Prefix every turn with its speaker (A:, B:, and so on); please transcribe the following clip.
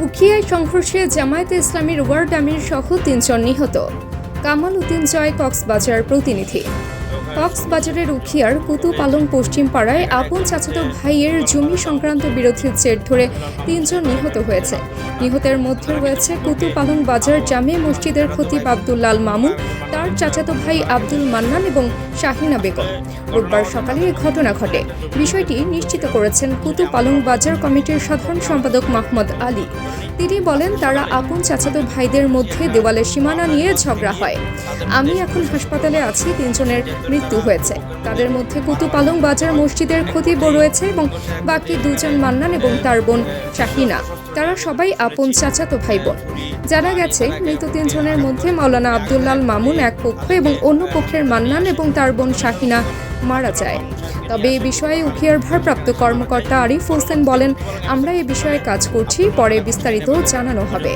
A: উখিয়ায় সংঘর্ষে জামায়াতে ইসলামীর ওয়ার্ড আমির সহ তিনজন নিহত। কামাল উদ্দিন জয় কক্সবাজার প্রতিনিধি। কক্সবাজারের উখিয়ার কুতুব আলম পশ্চিম পাড়ায় আপন চাচাতো ভাইয়ের জমি সংক্রান্ত বিরোধীর জের ধরে তিনজন নিহত হয়েছে। নিহতের মধ্যে রয়েছে কুতুব আলম বাজার জামে মসজিদের খতিব আব্দুল্লাল মামুন তার চাচাতো ভাই আব্দুল মান্নান এবং শাহিনা বেগম। রোববার সকালে এই ঘটনা ঘটে। বিষয়টি নিশ্চিত করেছেন কুতুব আলম বাজার কমিটির সাধারণ সম্পাদক মাহমুদ আলী। তিনি বলেন, তারা আপন চাচাতো ভাইদের মধ্যে দেওয়ালের সীমানা নিয়ে ঝগড়া হয়। আমি এখন হাসপাতালে আছি, তিনজনের মৃত্যু হয়েছে। তাদের মধ্যে কুতুব আলম বাজার মসজিদের খতিব রয়েছে এবং বাকি দুজন মান্নান এবং তার বোন শাহিনা। তারা সবাই আপন চাচাতো ভাই বোন জানা গেছে, মৃত তিনজনের মধ্যে মাওলানা আবদুল্লাল মামুন এক পক্ষ এবং অন্য পক্ষের মান্নান এবং তার বোন শাহিনা মারা যায়। তবে এ বিষয়ে উখিয়ার ভারপ্রাপ্ত কর্মকর্তা আরিফ হোসেন বলেন, আমরা এ বিষয়ে কাজ করছি, পরে বিস্তারিত জানানো হবে।